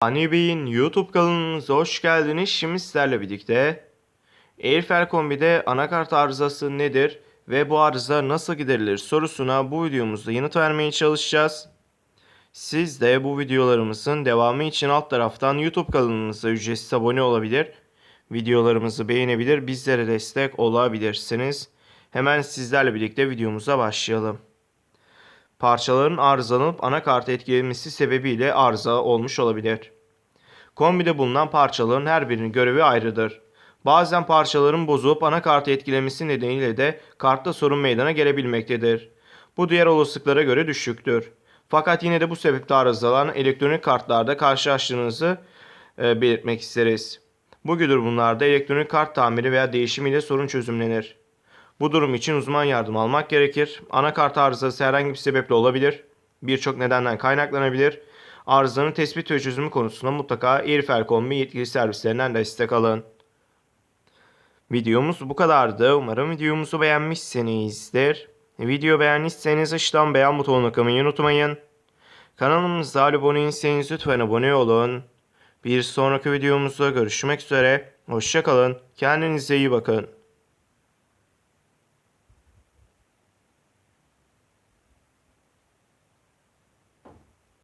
Ani YouTube kanalımıza hoş geldiniz. Şimdi sizlerle birlikte Airfare Kombi'de anakart arızası nedir ve bu arıza nasıl giderilir sorusuna bu videomuzda yanıt vermeye çalışacağız. Siz de bu videolarımızın devamı için alt taraftan YouTube kanalımıza ücretsiz abone olabilir, videolarımızı beğenebilir, bizlere destek olabilirsiniz. Hemen sizlerle birlikte videomuza başlayalım. Parçaların arızalanıp anakartı etkilemesi sebebiyle arıza olmuş olabilir. Kombide bulunan parçaların her birinin görevi ayrıdır. Bazen parçaların bozulup anakartı etkilemesi nedeniyle de kartta sorun meydana gelebilmektedir. Bu diğer olasılıklara göre düşüktür. Fakat yine de bu sebeple arızalanan elektronik kartlarda karşılaştığınızı e, belirtmek isteriz. Bu gibi durumlarda elektronik kart tamiri veya değişimiyle sorun çözümlenir. Bu durum için uzman yardım almak gerekir. Anakart arızası herhangi bir sebeple olabilir. Birçok nedenden kaynaklanabilir. Arızanın tespit ve çözümü konusunda mutlaka Airfare.com yetkili servislerinden destek alın. Videomuz bu kadardı. Umarım videomuzu beğenmişsinizdir. Video beğendiyseniz aşağıdan beğen butonuna kılmayı unutmayın. Kanalımıza abone değilseniz lütfen abone olun. Bir sonraki videomuzda görüşmek üzere. Hoşçakalın. Kendinize iyi bakın.